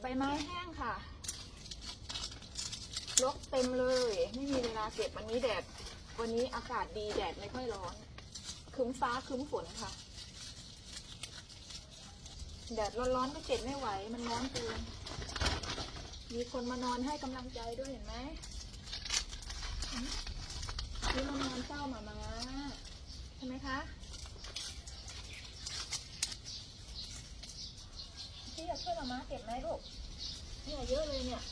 ใบไม้แห้งค่ะรกเต็มเลย ไม่มีเวลาเก็บวันนี้แดด วันนี้อากาศดีแดดไม่ค่อยร้อนคึ้มฟ้าคึ้มฝนค่ะ แดดร้อนๆก็เก็บไม่ไหว มันร้อนเกินมีคนมานอนให้กำลังใจด้วยเห็นไหมนี่มานอนเฝ้ามามาใช่ไหมคะ พี่อยากช่วยมามาเก็บไหมลูกเนี่ยเยอะเลยเนี่ย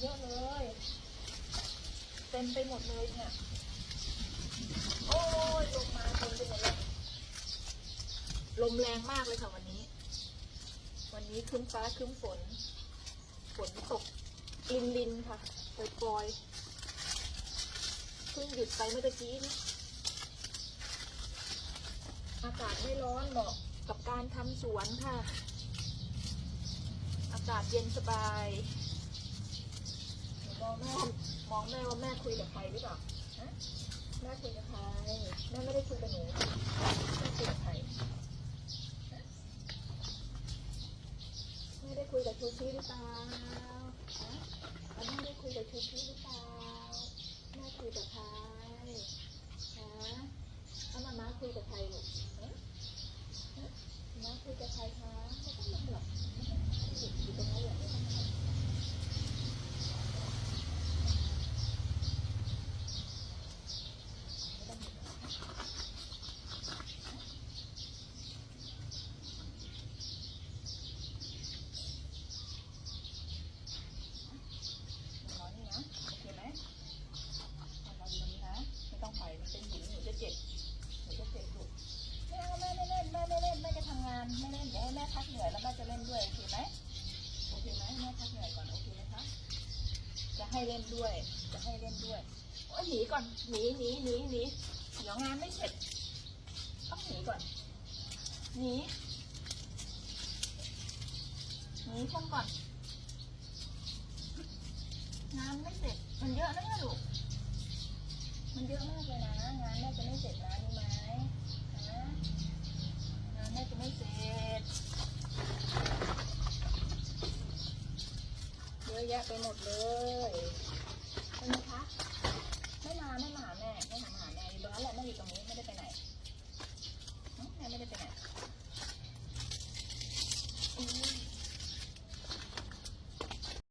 เยอะเลยเต็มไปหมดเลยเนี่ย โอ้ยลงมาเต็มไปหมดเลยลมแรงมากเลยค่ะวันนี้ วันนี้ครึ้มฟ้าครึ้มฝน ฝนตกลินลินค่ะปล่อยปล่อยเพิ่งหยุดไปเมื่อตะกี้นี้อากาศไม่ร้อนเหมาะกับการทำสวนค่ะากาศเย็นสบายมองแม่มองแม่ว่าแม่คุยกับใครหรือเปล่าฮะแม่คุยกับใครแม่ไม่ได้คุยกับหนูแม่คุยกับใครแม่ได้คุยกับชูชีหรือเปล่าฮะแล้วแม่ได้คุยกับชูชีหรือเปล่าแม่คุยกับใครฮะเอามาม้าคุยกับใครลูกฮะฮะม้าคุยกับใครคะไม่ต้องมาหรอก อยู่ตรงนั้นแหละไม่ต้องมาไม่ต้องมาร้อนนี่นะ โอเคไหมเอาเราอยู่ตรงนี้นะ ไม่ต้องไปมันเป็นหินหนูจะเจ็บหนูจะเจ็บลูกไม่เอาแม่ไม่เล่นแม่ไม่เล่นแม่จะทำงานไม่เล่นเดี๋ยวให้แม่พักเห นื่อยแล้วแม่จะเล่นด้วยโอเคไหมโอเคไหมแม่พักเหนื่อยก่อนโอเคไหมคะจะให้เล่นด้วย จะให้เล่นด้วยโอ้ยหนีก่อนหนีหนีหนีหนีเดี๋ยวงานไม่เสร็จต้องหนีก่อนหนีหนีช่งก่อนงานไม่เสร็จมันเยอะนะเนี่ยลูกมันเยอะมากเลยนะงานแม่จะไม่เสร็จนะ อะแยะไปหมดเลยเห็นไหมคะ